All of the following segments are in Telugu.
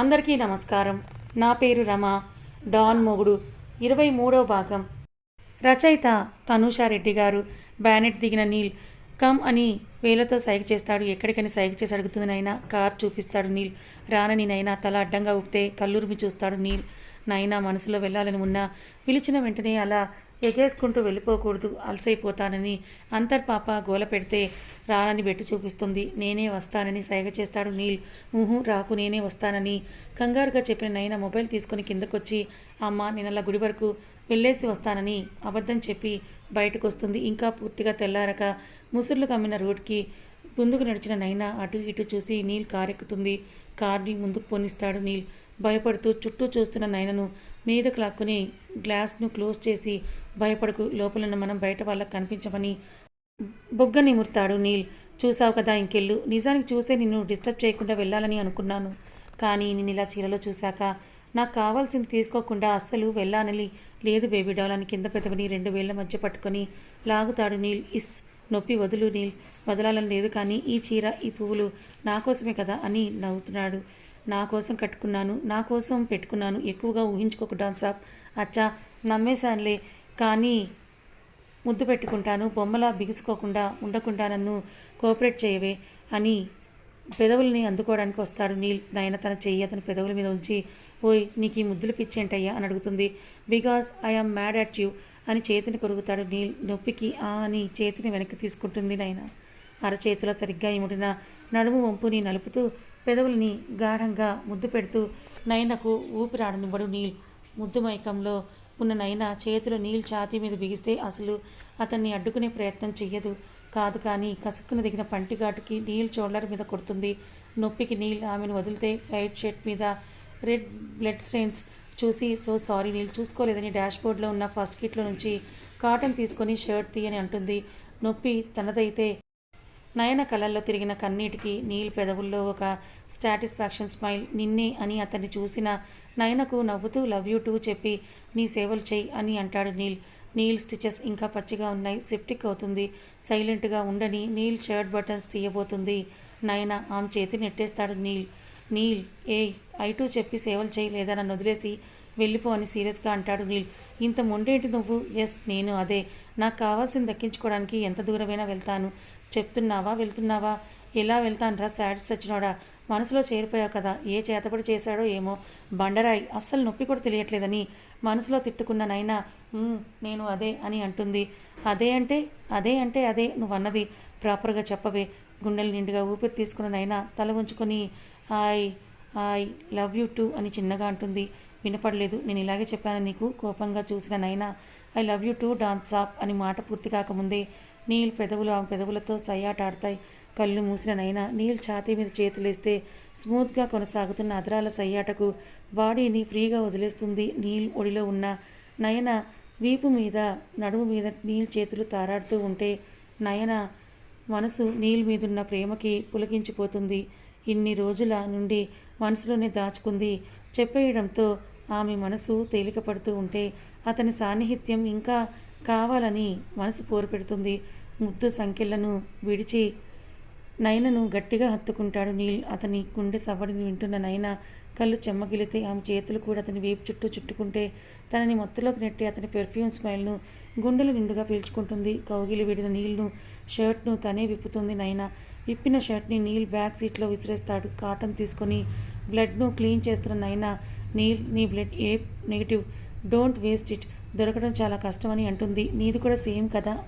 అందరికీ నమస్కారం. నా పేరు రమ. డాన్ మొగుడు. ఇరవై మూడో భాగం. రచయిత తనూషారెడ్డి గారు. బ్యానెట్ దిగిన నీల్ కమ్ అని వేలతో సైగ చేస్తాడు. ఎక్కడికని సైగ చేసి అడుగుతుంది నైనా కార్ చూపిస్తాడు నీల్. రానని నైనా తల అడ్డంగా ఊపితే కల్లూరిమి చూస్తాడు నీల్. నైనా మనసులో వెళ్ళాలని ఉన్నా పిలిచిన వెంటనే అలా ఎగేసుకుంటూ వెళ్ళిపోకూడదు అలసైపోతానని అంతర్పాప గోల పెడితే రానని బెట్టి చూపిస్తుంది. నేనే వస్తానని సైగ చేస్తాడు నీల్. ఊహు రాకు నేనే వస్తానని కంగారుగా చెప్పిన నైనా మొబైల్ తీసుకొని కిందకొచ్చి అమ్మ నేను అలా గుడి వరకు వెళ్ళేసి వస్తానని అబద్ధం చెప్పి బయటకు వస్తుంది ఇంకా పూర్తిగా తెల్లారక ముసుర్లు కమ్మిన రోడ్కి ముందుకు నడిచిన నైనా అటు ఇటు చూసి నీల్ కారెక్కుతుంది. కార్ని ముందుకు పోనిస్తాడు నీల్. భయపడుతూ చుట్టూ చూస్తున్న నైనను మీదకు లాక్కుని గ్లాస్ను క్లోజ్ చేసి భయపడకు లోపలన్న మనం బయట వాళ్ళకి కనిపించమని బొగ్గ నిమురుతాడు నీల్. చూసావు కదా ఇంకెళ్ళు. నిజానికి చూసే నిన్ను డిస్టర్బ్ చేయకుండా వెళ్ళాలని అనుకున్నాను. కానీ నేను ఇలా చీరలో చూశాక నాకు కావాల్సింది తీసుకోకుండా అస్సలు వెళ్ళానని లేదు బేబీ డాల్ అని కింద పెదవిని రెండు వేళ్ళ మధ్య పట్టుకొని లాగుతాడు నీల్. ఇస్ నొప్పి వదులు నీల్. వదలాలని లేదు కానీ ఈ చీర ఈ పువ్వులు నా కోసమే కదా అని నవ్వుతున్నాడు. నా కోసం కట్టుకున్నాను నా కోసం పెట్టుకున్నాను. ఎక్కువగా ఊహించుకోకు డాన్సాప్ అచ్చా నమ్మేశానులే. కానీ ముద్దు పెట్టుకుంటాను బొమ్మలా బిగుసుకోకుండా ఉండకుండా నన్ను కోఆపరేట్ చేయవే అని పెదవుల్ని అందుకోవడానికి వస్తాడు నీల్. నాయన తన చెయ్యి అతని పెదవుల మీద ఉంచి ఓయ్ నీకు ఈ ముద్దులు పిచ్చేంటయ్యా అని అడుగుతుంది. Because I am mad at you అని చేతిని కొరుగుతాడు నీల్. నొప్పికి ఆ అని చేతిని వెనక్కి తీసుకుంటుంది నాయన. అరచేతిలో సరిగ్గా ఇముడిన నడుము వంపుని నలుపుతూ పెదవుల్ని గాఢంగా ముద్దు పెడుతూ నయనకు ఊపిరాడనివ్వడు నీల్. ముద్దు మైకంలో ఉన్న నైనా చేతులు నీల్ ఛాతీ మీద బిగిస్తే అసలు అతన్ని అడ్డుకునే ప్రయత్నం చెయ్యదు. కాదు కానీ కసుక్కున దిగిన పంటిఘాటుకి నీల్ చోళ్ళర్ మీద కొడుతుంది. నొప్పికి నీల్ ఆమెను వదిలితే వైట్ షర్ట్ మీద రెడ్ బ్లడ్ స్ట్రెయిన్స్ చూసి సో సారీ నీళ్ళు చూసుకోలేదని డాష్బోర్డ్లో ఉన్న ఫస్ట్ కిట్లో నుంచి కాటన్ తీసుకొని షర్ట్ తీయని అంటుంది. నొప్పి తనదైతే నయన కళ్ళల్లో తిరిగిన కన్నీటికి నీల్ పెదవుల్లో ఒక సాటిస్ఫాక్షన్ స్మైల్ నిన్నే అని అతన్ని చూసిన నయనకు నవ్వుతూ లవ్ యూ టూ చెప్పి నీ సేవలు చెయ్యి అని అంటాడు నీల్. నీల్ స్టిచెస్ ఇంకా పచ్చిగా ఉన్నాయి సెప్టిక్ అవుతుంది సైలెంట్గా ఉండని నీల్ షర్ట్ బటన్స్ తీయబోతుంది. నయన ఆమె చేతి నెట్టేస్తాడు నీల్. నీల్ ఏయ్ ఐటూ చెప్పి సేవలు చేయి లేదా నన్ను వదిలేసి వెళ్ళిపో అని సీరియస్గా అంటాడు నీల్. ఇంత మొండేంటి నువ్వు? ఎస్ నేను అదే. నాకు కావాల్సింది దక్కించుకోవడానికి ఎంత దూరమైనా వెళ్తాను. చెప్తున్నావా వెళ్తున్నావా ఎలా వెళ్తానరా శాడ్ సచ్చినోడా? మనసులో చేరిపోయావు కదా ఏ చేతపడి చేశాడో ఏమో. బండరాయి అస్సలు నొప్పి కూడా తెలియట్లేదని మనసులో తిట్టుకున్న నైనా నేను అదే అని అంటుంది. అదే అంటే అదే అంటే అదే నువ్వు అన్నది ప్రాపర్గా చెప్పవే గుండెలు నిండుగా ఊపిరి తీసుకున్న నైనా తల ఉంచుకొని I I love you too అని చిన్నగా అంటుంది. వినపడలేదు నేను ఇలాగే చెప్పాను నీకు కోపంగా చూసిన Naina I love you too dance ఆప్ అని మాట పూర్తి కాకముందే నీల్ పెదవులు ఆమె పెదవులతో సయ్యాటాడతాయి. కళ్ళు మూసిన నైనా నీల్ ఛాతీ మీద చేతులేస్తే స్మూత్గా కొనసాగుతున్న అదరాల సయ్యాటకు బాడీని ఫ్రీగా వదిలేస్తుంది నీల్ ఒడిలో ఉన్న నయన. వీపు మీద నడుము మీద నీల్ చేతులు తారాడుతూ ఉంటే నయన మనసు నీల్ మీదున్న ప్రేమకి పులకించిపోతుంది. ఇన్ని రోజుల నుండి మనసులోనే దాచుకుంది. చెప్పేయడంతో ఆమె మనసు తేలిక పడుతూ ఉంటే అతని సాన్నిహిత్యం ఇంకా కావాలని మనసు పోరుపెడుతుంది ముద్దు సంఖ్యలను విడిచి నయనను గట్టిగా హత్తుకుంటాడు నీల్. అతని గుండె సవ్వడిని వింటున్న నయన కళ్ళు చెమ్మగిలితే ఆమె చేతులు కూడా అతని వేపు చుట్టూ చుట్టుకుంటే తనని మత్తులోకి నెట్టి అతని పెర్ఫ్యూమ్ స్మైల్ను గుండెలు నిండుగా పీల్చుకుంటుంది. కౌగిలి విడిన నీళ్ను షర్ట్ను తనే విప్పుతుంది నైనా విప్పిన షర్ట్ని నీల్ బ్యాక్ సీట్లో విసిరేస్తాడు. కాటన్ తీసుకొని బ్లడ్ను క్లీన్ చేస్తున్న నైనా నీల్ నీ blood A negative? Don't waste it. దొరకడం చాలా కష్టమని అంటుంది. నీది కూడా సేమ్ కదా?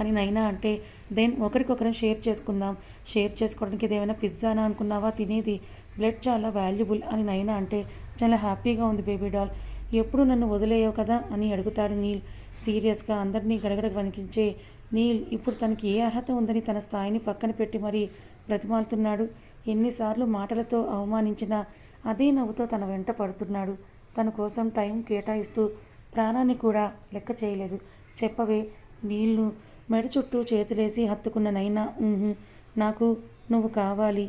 అని నైనా అంటే దెన్ ఒకరికొకరం షేర్ చేసుకుందాం. షేర్ చేసుకోవడానికి ఏదైనా పిజ్జానా అనుకున్నావా? తినేది బ్లడ్ చాలా వాల్యుబుల్ అని నైనా అంటే చాలా హ్యాపీగా ఉంది బేబీ డాల్. ఎప్పుడు నన్ను వదిలేయవు కదా? అని అడుగుతాడు నీల్. సీరియస్గా అందరినీ గడగడ వణికించే నీల్ ఇప్పుడు తనకి ఏ అర్హత ఉందని తన స్థాయిని పక్కన పెట్టి మరీ బ్రతిమాలుతున్నాడు. ఎన్నిసార్లు మాటలతో అవమానించినా అదే నవ్వుతో తన వెంట పడుతున్నాడు. తన కోసం టైం కేటాయిస్తూ ప్రాణాన్ని కూడా లెక్క చేయలేదు. చెప్పవే నీళ్ళు మెడ చుట్టూ చేతులేసి హత్తుకున్న నైనా నాకు నువ్వు కావాలి.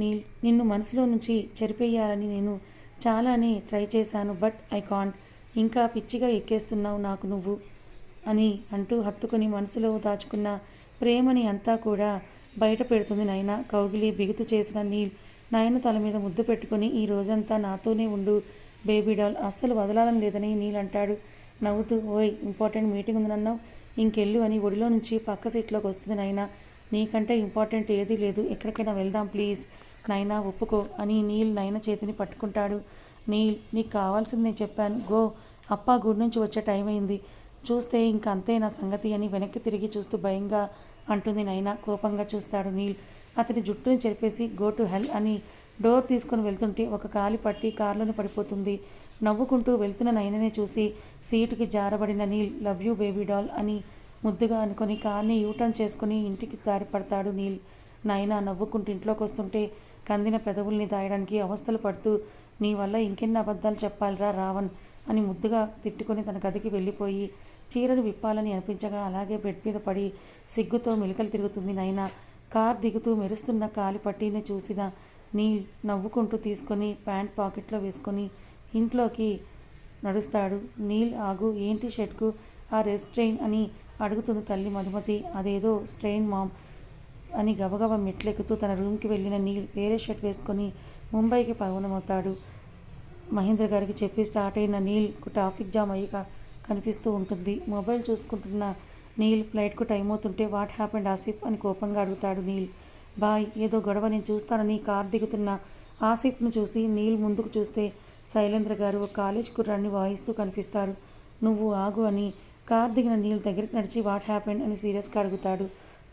నీల్ నిన్ను మనసులో నుంచి చెరిపేయాలని నేను చాలానే ట్రై చేశాను బట్ ఐ కాంట్. ఇంకా పిచ్చిగా ఎక్కేస్తున్నావు నాకు నువ్వు అని అంటూ హత్తుకుని మనసులో దాచుకున్న ప్రేమని అంతా కూడా బయట పెడుతుంది నైనా. కౌగిలి బిగుతు చేసిన నీల్ నాయన తల మీద ముద్దు పెట్టుకుని ఈ రోజంతా నాతోనే ఉండు బేబీ డాల్ అస్సలు వదలాలని లేదని నీలంటాడు నవ్వుతూ ఓయ్ ఇంపార్టెంట్ మీటింగ్ ఉందన్నావు ఇంకెళ్ళు అని ఒడిలో నుంచి పక్క సీట్లోకి వస్తుంది నైనా. నీకంటే ఇంపార్టెంట్ ఏదీ లేదు. ఎక్కడికైనా వెళ్దాం ప్లీజ్. నైనా ఒప్పుకో అని నీల్ నయన చేతిని పట్టుకుంటాడు. నీల్ నీకు కావాల్సింది నేను చెప్పాను. గో అప్ప గుడి నుంచి వచ్చే టైం అయింది. చూస్తే ఇంక అంతే నా సంగతి అని వెనక్కి తిరిగి చూస్తూ భయంగా అంటుంది నైనా. కోపంగా చూస్తాడు నీల్. అతని జుట్టుని చెరిపేసి గో టు హెల్ అని డోర్ తీసుకొని వెళ్తుంటే ఒక కాలి పట్టి కారులోనే పడిపోతుంది. నవ్వుకుంటూ వెళ్తున్న నైననే చూసి సీటుకి జారబడిన Neel love you baby doll అని ముద్దుగా అనుకొని కార్ని యూటర్న్ చేసుకుని ఇంటికి దారి పడతాడు నీల్. నాయన నవ్వుకుంటూ ఇంట్లోకి వస్తుంటే కందిన పెదవుల్ని దాయడానికి అవస్థలు పడుతూ నీ వల్ల ఇంకెన్ని అబద్ధాలు చెప్పాలిరా రావణ్ అని ముద్దుగా తిట్టుకొని తన గదికి వెళ్ళిపోయి చీరను విప్పాలని అనిపించగా అలాగే బెడ్ మీద పడి సిగ్గుతో మెలికలు తిరుగుతుంది నైనా కార్ దిగుతూ మెరుస్తున్న కాలి పట్టీని చూసిన నీల్ నవ్వుకుంటూ తీసుకొని ప్యాంట్ పాకెట్లో వేసుకొని ఇంట్లోకి నడుస్తాడు. నీల్ ఆగు ఏంటి షర్ట్కు ఆ రెస్ట్రెయిన్ అని అడుగుతుంది తల్లి మధుమతి. అదేదో స్ట్రెయిన్ మామ్ అని గబగబా మెట్లెక్కుతూ తన రూమ్కి వెళ్ళిన నీల్ వేరే షర్ట్ వేసుకొని ముంబైకి పవనమవుతాడు. మహేంద్ర గారికి చెప్పి స్టార్ట్ అయిన నీల్కు ట్రాఫిక్ జామ్ అయ్యి కనిపిస్తూ ఉంటుంది. మొబైల్ చూసుకుంటున్న నీల్ ఫ్లైట్కు టైం అవుతుంటే వాట్ హ్యాపెండ్ ఆసిఫ్? అని కోపంగా అడుగుతాడు నీల్. బాయ్ ఏదో గొడవ నేను చూస్తానని కార్ దిగుతున్న ఆసిఫ్ను చూసి నీల్ ముందుకు చూస్తే శైలేంద్ర గారు ఒక కాలేజ్ కుర్రాన్ని వాయిస్తూ కనిపిస్తారు. నువ్వు ఆగు అని కార్ దిగిన నీల్ దగ్గరికి నడిచి వాట్ హ్యాపెండ్ అని సీరియస్గా అడుగుతాడు.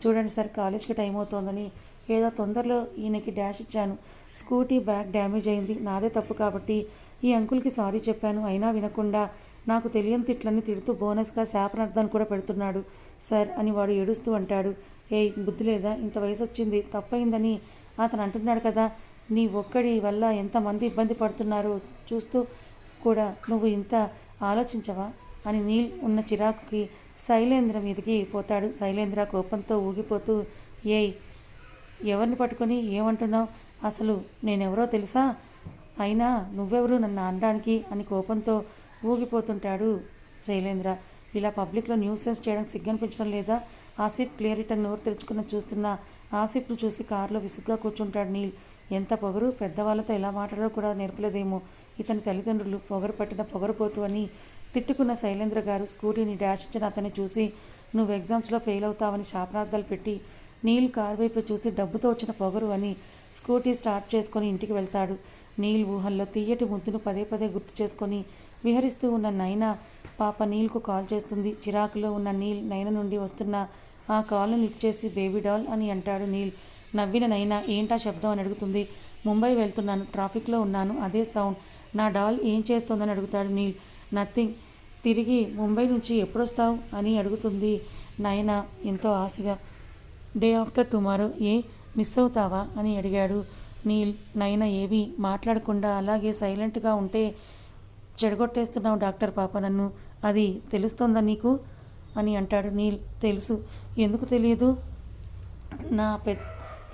చూడండి సార్ కాలేజ్కి టైం అవుతోందని ఏదో తొందరలో ఈయనకి డాష్ ఇచ్చాను. స్కూటీ బ్యాగ్ డ్యామేజ్ అయింది. నాదే తప్పు కాబట్టి ఈ అంకుల్కి సారీ చెప్పాను. అయినా వినకుండా నాకు తెలియని తిట్లని తిడుతూ బోనస్గా శాపనార్థాన్ని కూడా పెడుతున్నాడు సార్ అని వాడు ఏడుస్తూ అంటాడు. ఏయ్ బుద్ధి లేదా? ఇంత వయసు వచ్చింది తప్పయిందని అతను అంటున్నాడు కదా. నీ ఒక్కడి వల్ల ఎంతమంది ఇబ్బంది పడుతున్నారో చూస్తూ కూడా నువ్వు ఇంత ఆలోచించవా? అని నీల్ ఉన్న చిరాకుకి శైలేంద్ర మీదకి పోతాడు. శైలేంద్ర కోపంతో ఊగిపోతూ ఏయ్ ఎవరిని పట్టుకొని ఏమంటున్నావు? అసలు నేనెవరో తెలుసా? అయినా నువ్వెవరు నన్ను అనడానికి అని కోపంతో ఊగిపోతుంటాడు శైలేంద్ర. ఇలా పబ్లిక్లో న్యూసెన్స్ చేయడం సిగ్గనిపించడం లేదా? ఆసిఫ్ క్లియరిట నోరు తెరుచుకుని చూస్తున్న ఆసిఫ్ను చూసి కారులో విసుగ్గా కూర్చుంటాడు నీల్. ఎంత పొగరు? పెద్దవాళ్ళతో ఎలా మాట్లాడో కూడా నేర్పలేదేమో. ఇతని తల్లిదండ్రులు పొగరు పట్టిన పొగరుపోతు అని తిట్టుకున్న శైలేంద్ర గారు స్కూటీని డాష్ ఇచ్చిన అతన్ని చూసి నువ్వు ఎగ్జామ్స్లో ఫెయిల్ అవుతావని శాపనార్థాలు పెట్టి నీల్ కారు వైపు చూసి డబ్బుతో వచ్చిన పొగరు అని స్కూటీ స్టార్ట్ చేసుకొని ఇంటికి వెళ్తాడు. నీల్ ఊహల్లో తీయటి ముద్దును పదే పదే గుర్తు చేసుకొని విహరిస్తూ ఉన్న నైనా పాప నీల్కు కాల్ చేస్తుంది. చిరాకులో ఉన్న నీల్ నైన నుండి వస్తున్న ఆ కాల్ను లిఫ్ట్ చేసి బేబీ డాల్ అని అంటాడు నీల్. నవ్విన నైనా ఏంటా శబ్దం అని అడుగుతుంది. ముంబై వెళ్తున్నాను ట్రాఫిక్లో ఉన్నాను అదే సౌండ్. నా డాల్ ఏం చేస్తోందని అడుగుతాడు నీల్. నథింగ్. తిరిగి ముంబై నుంచి ఎప్పుడొస్తావు? అని అడుగుతుంది నయన ఎంతో ఆశగా. డే ఆఫ్టర్ టుమారో ఏ? మిస్ అవుతావా? అని అడిగాడు నీల్. నైనా ఏవి మాట్లాడకుండా అలాగే సైలెంట్గా ఉంటే చెడగొట్టేస్తున్నావు డాక్టర్ పాప నన్ను అది తెలుస్తోందా నీకు? అని అంటాడు నీల్. తెలుసు. ఎందుకు తెలియదు? నా పె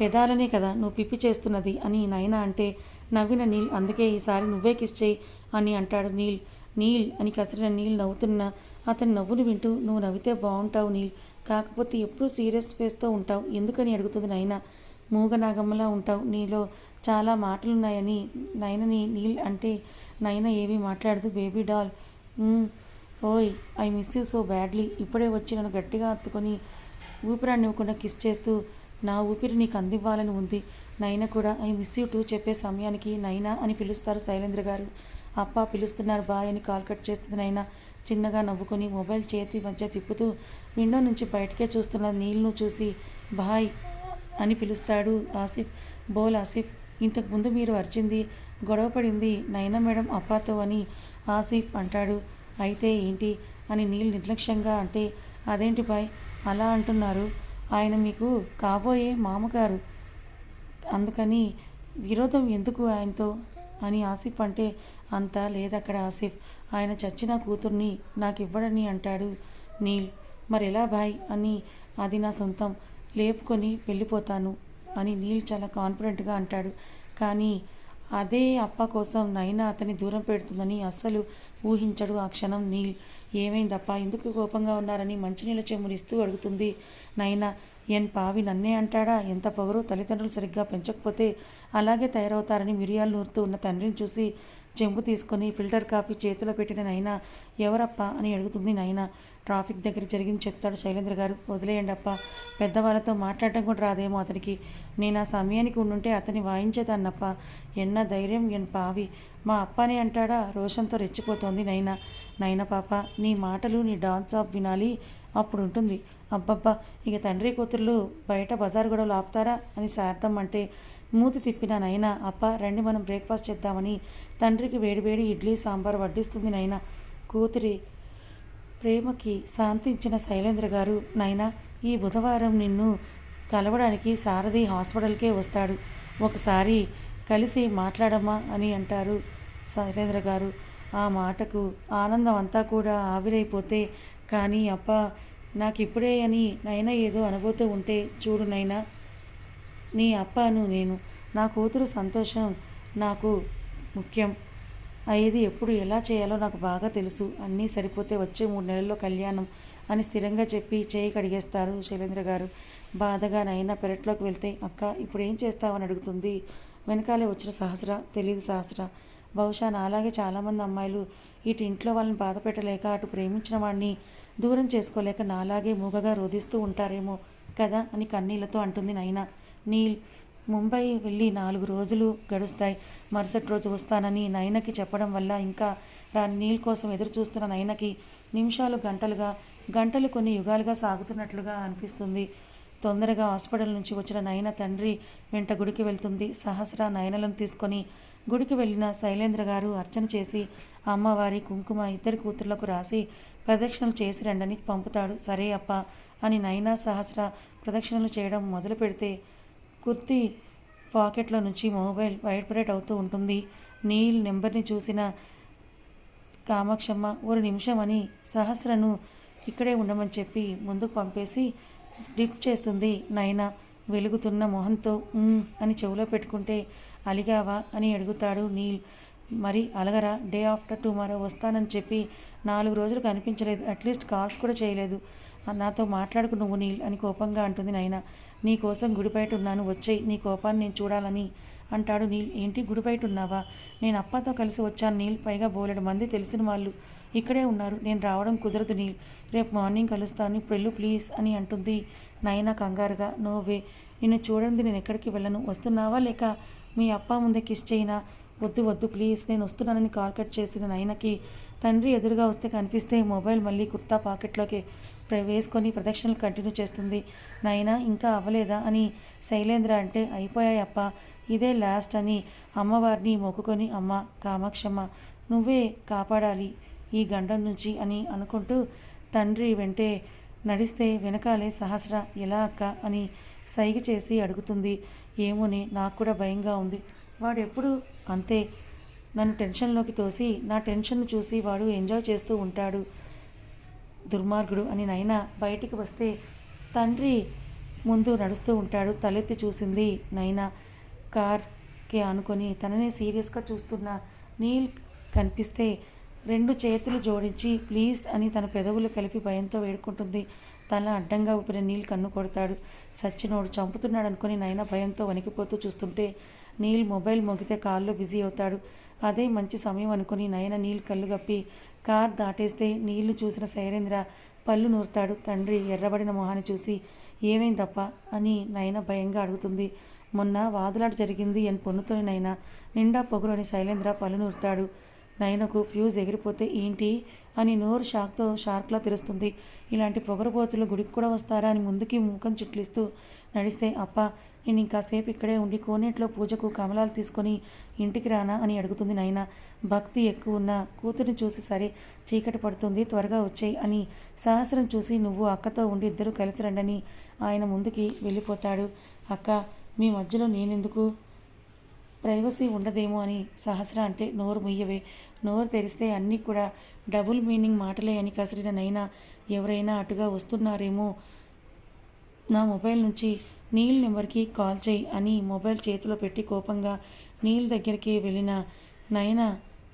పెదాలనే కదా నువ్వు పిప్పి చేస్తున్నది అని నయన అంటే నవ్విన నీల్. అందుకే ఈసారి నువ్వే కిస్ చేయి అని అంటాడు నీల్. నీల్ అని కసిరిన నీల్ నవ్వుతున్న అతని నవ్వును వింటూ నువ్వు నవ్వితే బాగుంటావు నీల్. కాకపోతే ఎప్పుడూ సీరియస్ ఫేస్తో ఉంటావు. ఎందుకని అడుగుతుంది నయన. మూగనాగమ్మలా ఉంటావు. నీలో చాలా మాటలున్నాయని నయనని నీల్ అంటే నైనా ఏమీ మాట్లాడదు బేబీ డాల్. ఓయ్ I miss you so badly. ఇప్పుడే వచ్చి నన్ను గట్టిగా హత్తుకొని ఊపిరాన్నివ్వకుండా కిస్ చేస్తూ నా ఊపిరి నీకు అందివ్వాలని ఉంది. నైనా కూడా ఐ మిస్ యూ టూ చెప్పే సమయానికి నైనా అని పిలుస్తారు శైలేంద్ర గారు. అప్ప పిలుస్తున్నారు బాయ్ అని కాల్ కట్ చేస్తుంది నైనా. చిన్నగా నవ్వుకొని మొబైల్ చేతి మధ్య తిప్పుతూ విండో నుంచి బయటకే చూస్తున్న నీళ్ళను చూసి బాయ్ అని పిలుస్తాడు ఆసిఫ్. బోల్ ఆసిఫ్ ఇంతకుముందు మీరు అరిచింది గొడవ పడింది. నైనా మేడం అప్పాతో అని ఆసిఫ్ అంటాడు. అయితే ఏంటి? అని నీళ్ళు నిర్లక్ష్యంగా అంటే అదేంటి బాయ్? అలా అంటున్నారు. ఆయన మీకు కాబోయే మామగారు. అందుకని విరోధం ఎందుకు ఆయనతో అని ఆసిఫ్ అంటే అంతా లేదక్కడ ఆసిఫ్. ఆయన చచ్చిన కూతుర్ని నాకు ఇవ్వడని అంటాడు నీల్. మరి ఎలా బాయ్ అని అది నా సొంతం. లేపుకొని వెళ్ళిపోతాను అని నీల్ చాలా కాన్ఫిడెంట్గా అంటాడు. కానీ అదే అప్ప కోసం నైనా అతన్ని దూరం పెడుతుందని అస్సలు ఊహించడు ఆ క్షణం నీల్. ఏమైందప్ప? ఎందుకు కోపంగా ఉన్నారని మంచినీళ్ళ చెమురిస్తూ అడుగుతుంది నైనా. ఎన్ పావి నన్నే అంటాడా? ఎంత పొగరు తల్లిదండ్రులు సరిగ్గా పెంచకపోతే అలాగే తయారవుతారని మిరియాలు నూరుతూ ఉన్న తండ్రిని చూసి చెంబు తీసుకొని ఫిల్టర్ కాఫీ చేతిలో పెట్టిన నైనా ఎవరప్పా అని అడుగుతుంది నైనా. ట్రాఫిక్ దగ్గర జరిగింది చెప్తాడు శైలేంద్ర గారు. వదిలేయండి అప్ప. పెద్దవాళ్ళతో మాట్లాడటం కూడా రాదేమో అతనికి. నేను ఆ సమయానికి ఉండుంటే అతన్ని వాయించేదాన్నప్ప. ఎన్న ధైర్యం ఎన్ పావి మా అప్పని అంటాడా? రోషంతో రెచ్చిపోతోంది నైనా. నైనా పాప నీ మాటలు నీ డాన్స్ ఆఫ్ వినాలి. అప్పుడు ఉంటుంది. అబ్బబ్బా ఇక తండ్రి కూతుర్లు బయట బజార్ గొడవలు ఆపుతారా అని శార్థం అంటే మూతి తిప్పిన నైనా. అప్ప రండి మనం బ్రేక్ఫాస్ట్ చేద్దామని. తండ్రికి వేడివేడి ఇడ్లీ సాంబార్ వడ్డిస్తుంది నైనా. కూతురి ప్రేమకి శాంతించిన శైలేంద్ర గారు నైనా ఈ బుధవారం నిన్ను కలవడానికి సారథి హాస్పిటల్కే వస్తాడు. ఒకసారి కలిసి మాట్లాడమ్మా అని అంటారు శైలేంద్ర గారు. ఆ మాటకు ఆనందం అంతా కూడా ఆవిరైపోతే కానీ అప్ప నాకు ఇప్పుడే అని నైనా ఏదో అనబోతూ ఉంటే చూడు నైనా నీ అప్పను నేను. నా కూతురు సంతోషం నాకు ముఖ్యం. ఏది ఎప్పుడు ఎలా చేయాలో నాకు బాగా తెలుసు. అన్నీ సరిపోతే వచ్చే మూడు నెలల్లో కళ్యాణం అని స్థిరంగా చెప్పి చేయి కడిగేస్తారు శైలేంద్ర గారు. బాధగా నైనా పెరట్లోకి వెళ్తే అక్క ఇప్పుడు ఏం చేస్తావని అడుగుతుంది. వెనకాలే వచ్చిన సహస్ర తెలియదు సహస్ర. బహుశా నాలాగే చాలామంది అమ్మాయిలు ఇటు ఇంట్లో వాళ్ళని బాధ పెట్టలేక అటు ప్రేమించిన వాడిని దూరం చేసుకోలేక నాలాగే మూగగా రోధిస్తూ ఉంటారేమో కదా అని కన్నీళ్ళతో అంటుంది నైనా. నీల్ ముంబై వెళ్ళి నాలుగు రోజులు గడుస్తాయి. మరుసటి రోజు వస్తానని నైనకి చెప్పడం వల్ల ఇంకా రాని నీల్ కోసం ఎదురు చూస్తున్న నైనకి నిమిషాలు గంటలుగా గంటలు కొన్ని యుగాలుగా సాగుతున్నట్లుగా అనిపిస్తుంది. తొందరగా హాస్పిటల్ నుంచి వచ్చిన నయన తండ్రి వెంట గుడికి వెళ్తుంది. సహస్ర నయనలను తీసుకొని గుడికి వెళ్ళిన శైలేంద్ర గారు అర్చన చేసి అమ్మవారి కుంకుమ ఇద్దరి కూతుర్లకు రాసి ప్రదక్షిణలు చేసి రండని పంపుతాడు. సరే అప్ప అని నైనా సహస్ర ప్రదక్షిణలు చేయడం మొదలు పెడితే కుర్తీ పాకెట్లో నుంచి మొబైల్ వైబ్రేట్ అవుతూ ఉంటుంది. నీల్ నెంబర్ని చూసిన కామాక్షమ్మ ఒక నిమిషం అని సహస్రను ఇక్కడే ఉండమని చెప్పి ముందుకు పంపేసి లిఫ్ట్ చేస్తుంది. నైనా వెలుగుతున్న మొహంతో అని చెవిలో పెట్టుకుంటే అలిగావా అని అడుగుతాడు నీల్. మరి అలగరా డే ఆఫ్టర్ టుమారో వస్తానని చెప్పి నాలుగు రోజులు కనిపించలేదు. అట్లీస్ట్ కాల్స్ కూడా చేయలేదు. నాతో మాట్లాడుకు నువ్వు నీల్ అని కోపంగా అంటుంది నైనా. నీకోసం గుడిబయట ఉన్నాను వచ్చేయి నీ కోపాన్ని నేను చూడాలని అంటాడు నీల్. ఏంటి గుడి బయట ఉన్నావా నేను అప్పతో కలిసి వచ్చాను నీల్. పైగా బోలెడు మంది తెలిసిన వాళ్ళు ఇక్కడే ఉన్నారు. నేను రావడం కుదరదు నీల్. రేపు మార్నింగ్ కలుస్తాను. ఇప్పుడు ప్లీజ్ అని అంటుంది నైనా కంగారుగా. No way. నిన్ను చూడండి నేను ఎక్కడికి వెళ్ళను. వస్తున్నావా లేక మీ అప్ప ముందే కిస్ చేయినా? వద్దు వద్దు ప్లీజ్. నేను వస్తున్నానని కాల్ కట్ చేసిన నైనాకి తండ్రి ఎదురుగా వస్తే కనిపిస్తే మొబైల్ మళ్ళీ కుర్తా పాకెట్లోకి వేసుకొని ప్రదక్షిణలు కంటిన్యూ చేస్తుంది. నాయనా ఇంకా అవ్వలేదా? అని శైలేంద్ర అంటే అయిపోయాయి అప్ప ఇదే లాస్ట్ అని అమ్మవారిని మొక్కుకొని అమ్మ కామాక్షమ్మ నువ్వే కాపాడాలి ఈ గండం నుంచి అని అనుకుంటూ తండ్రి వెంటే నడిస్తే వెనకాలే సహస్ర ఎలా అక్క? అని సైగ చేసి అడుగుతుంది. ఏమోని నాకు కూడా భయంగా ఉంది. వాడెప్పుడు అంతే నన్ను టెన్షన్లోకి తోసి నా టెన్షన్ చూసి వాడు ఎంజాయ్ చేస్తూ ఉంటాడు దుర్మార్గుడు అని నైనా బయటికి వస్తే తండ్రి ముందు నడుస్తూ ఉంటాడు. తలెత్తి చూసింది నైనా. కార్కి ఆనుకొని తననే సీరియస్గా చూస్తున్న నీల్ కనిపిస్తే రెండు చేతులు జోడించి ప్లీజ్ అని తన పెదవులు కలిపి భయంతో వేడుకుంటుంది. తల అడ్డంగా ఊపిన నీల్ కన్ను కొడతాడు. సచ్చినోడు చంపుతున్నాడు అనుకుని నైనా భయంతో వణికిపోతూ చూస్తుంటే నీల్ మొబైల్ మోగితే కాల్లో బిజీ అవుతాడు. అదే మంచి సమయం అనుకుని నయన నీళ్ళు కళ్ళు గప్పి కార్ దాటేస్తే నీళ్ళు చూసిన శైలేంద్ర పళ్ళు నూరుతాడు. తండ్రి ఎర్రబడిన మొహాన్ని చూసి ఏమైందప్ప? అని నయన భయంగా అడుగుతుంది. మొన్న వాదులాట జరిగింది అని పొన్నుతోని నైనా నిండా పొగరు అని శైలేంద్ర పళ్ళు నూరుతాడు. నయనకు ఫ్యూజ్ ఎగిరిపోతే ఏంటి? అని నోరు షాక్తో షార్క్లా తెరుస్తుంది. ఇలాంటి పొగరబోతులు గుడికి కూడా వస్తారా? అని ముందుకి ముఖం చుట్లిస్తూ నడిస్తే అప్ప నేను ఇంకాసేపు ఇక్కడే ఉండి కోనేట్లో పూజకు కమలాలు తీసుకొని ఇంటికి రానా? అని అడుగుతుంది నాయన భక్తి ఎక్కువ ఉన్న కూతురిని చూసి సరే చీకటి పడుతుంది త్వరగా వచ్చేయి అని సహస్రం చూసి నువ్వు అక్కతో ఉండి ఇద్దరు కలిసి రండని ఆయన ముందుకి వెళ్ళిపోతాడు. అక్క మీ మధ్యలో నేనెందుకు? ప్రైవసీ ఉండదేమో అని సహస్ర అంటే నోరు ముయ్యవే. నోరు తెరిస్తే అన్నీ కూడా డబుల్ మీనింగ్ మాటలే అని కసిరిన నైనా. ఎవరైనా అటుగా వస్తున్నారేమో నా మొబైల్ నుంచి నీల్ నెంబర్కి కాల్ చేయి అని మొబైల్ చేతిలో పెట్టి కోపంగా నీల్ దగ్గరికి వెళ్ళిన నయన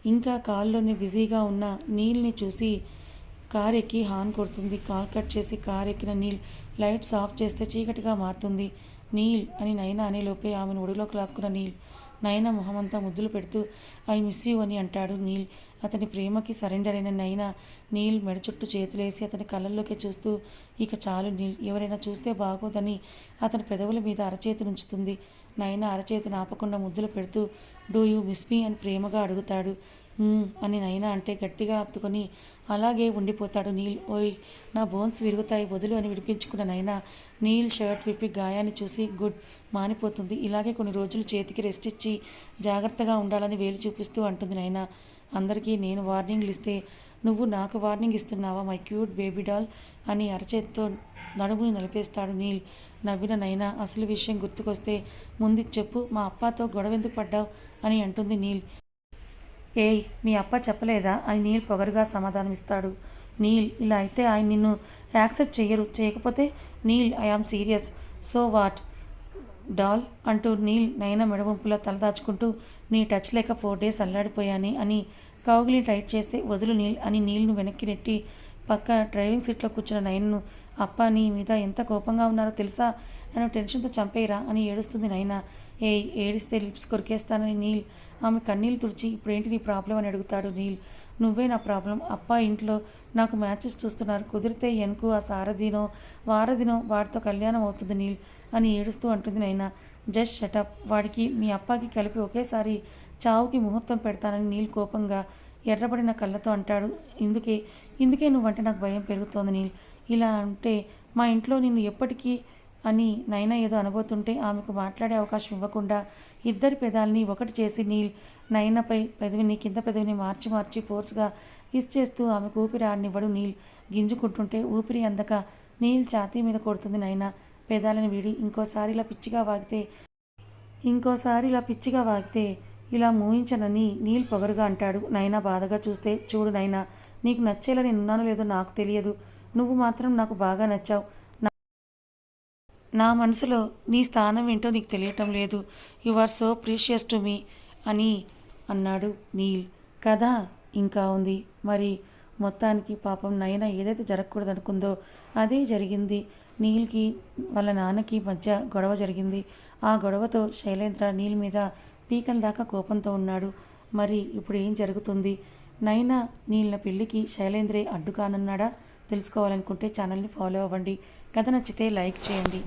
ఇంకా కాల్లోనే బిజీగా ఉన్న నీల్ని చూసి కార్ ఎక్కి హార్న్ కొడుతుంది. కాల్ కట్ చేసి కార్ ఎక్కిన నీల్ లైట్స్ ఆఫ్ చేస్తే చీకటిగా మారుతుంది. నీల్ అని నయన అనేలోపే ఆమెను ఒడిలోకి లాక్కున్న నీల్ నయన మొహమంతా ముద్దులు పెడుతూ ఐ మిస్ యూ అని అంటాడు నీల్. అతని ప్రేమకి సరెండర్ అయిన నయన నీల్ మెడ చుట్టూ చేతులేసి అతని కళ్ళల్లోకి చూస్తూ ఇక చాలు నీల్ ఎవరైనా చూస్తే బాగోదని అతని పెదవుల మీద అరచేతి ఉంచుతుంది నయన అరచేతిని ఆపకుండా ముద్దులు పెడుతూ డూ యూ మిస్ మీ? అని ప్రేమగా అడుగుతాడు. అని నైనా అంటే గట్టిగా ఆపుకొని అలాగే ఉండిపోతాడు నీల్. ఓయ్ నా బోన్స్ విరుగుతాయి వదులు అని విడిపించుకున్న నైనా నీల్ షర్ట్ విప్పి గాయాన్ని చూసి గుడ్ మానిపోతుంది. ఇలాగే కొన్ని రోజులు చేతికి రెస్ట్ ఇచ్చి జాగ్రత్తగా ఉండాలని వేలు చూపిస్తూ అంటుంది నైనా. అందరికీ నేను వార్నింగ్లు ఇస్తే నువ్వు నాకు వార్నింగ్ ఇస్తున్నావా? మై క్యూట్ బేబీ డాల్ అని అరచేత్తో నడుముని నలిపేస్తాడు నీల్. నవ్విన నైనా అసలు విషయం గుర్తుకొస్తే ముందు చెప్పు మా అప్పతో గొడవ ఎందుకు పడ్డావు? అని అంటుంది నీల్. ఏయ్ మీ అప్ప చెప్పలేదా? అని నీల్ పొగరుగా సమాధానమిస్తాడు. నీల్ ఇలా అయితే ఆయన నిన్ను యాక్సెప్ట్ చేయరు చేయకపోతే Neel I am serious. So what? Doll అంటూ నీల్ నయన మెడవంపులా తలదాచుకుంటూ నీ టచ్ లేక ఫోర్ డేస్ అల్లాడిపోయాని అని కౌగిలి టైట్ చేస్తే వదులు నీల్ అని నీల్ను వెనక్కి నెట్టి పక్క డ్రైవింగ్ సీట్లో కూర్చున్న నయన్ను అప్ప నీ మీద ఎంత కోపంగా ఉన్నారో తెలుసా? నన్ను టెన్షన్తో చంపేయరా అని ఏడుస్తుంది నైనా ఏ ఏడిస్తే లిప్స్ కొరికేస్తానని నీల్. ఆమె కన్నీళ్ళు తుడిచి ఇప్పుడేంటి నీ ప్రాబ్లం అని అడుగుతాడు నీల్. నువ్వే నా ప్రాబ్లం. అప్ప ఇంట్లో నాకు మ్యాచెస్ చూస్తున్నారు. కుదిరితే ఎనుకు ఆ సారథినో వారధినో వాడితో కళ్యాణం అవుతుంది నీల్ అని ఏడుస్తూ అంటుంది నైనా. జస్ట్ షటప్ వాడికి మీ అప్పకి కలిపి ఒకేసారి చావుకి ముహూర్తం పెడతానని నీల్ కోపంగా ఎర్రబడిన కళ్ళతో అంటాడు. ఇందుకే ఇందుకే నువ్వంటే నాకు భయం పెరుగుతోంది నీల్. ఇలా అంటే మా ఇంట్లో నిన్ను ఎప్పటికీ అని నైనా ఏదో అనబోతుంటే ఆమెకు మాట్లాడే అవకాశం ఇవ్వకుండా ఇద్దరి పెదాల్ని ఒకటి చేసి నీల్ నయనపై పెదవిని కింద పెదవిని మార్చి మార్చి ఫోర్స్గా కిస్ చేస్తూ ఆమెకు ఊపిరి ఆడనివ్వడు నీల్. గింజుకుంటుంటే ఊపిరి అందక నీల్ ఛాతీ మీద కొడుతుంది నైనా పెదాలను వీడి ఇంకోసారి ఇలా పిచ్చిగా వాగితే ఇంకోసారి ఇలా పిచ్చిగా వాగితే ఇలా మూయించనని నీల్ పొగరుగా అంటాడు. నైనా బాధగా చూస్తే చూడు నైనా నీకు నచ్చేలా నేనున్నానో లేదో నాకు తెలియదు. నువ్వు మాత్రం నాకు బాగా నచ్చావు. నా- నా మనసులో నీ స్థానం ఏంటో నీకు తెలియటం లేదు. You are so precious to me అని అన్నాడు నీల్. కథ ఇంకా ఉంది. మరి మొత్తానికి పాపం నయన ఏదైతే జరగకూడదు అనుకుందో అదే జరిగింది. నీల్కి వాళ్ళ నాన్నకి మధ్య గొడవ జరిగింది. ఆ గొడవతో శైలేంద్ర నీల్ మీద పీకల దాకా కోపంతో ఉన్నాడు. మరి ఇప్పుడు ఏం జరుగుతుంది? నైనా నీళ్ళ పెళ్ళికి శైలేంద్రే అడ్డుకానన్నాడా? తెలుసుకోవాలనుకుంటే ఛానల్ని ఫాలో అవ్వండి. కథ నచ్చితే లైక్ చేయండి.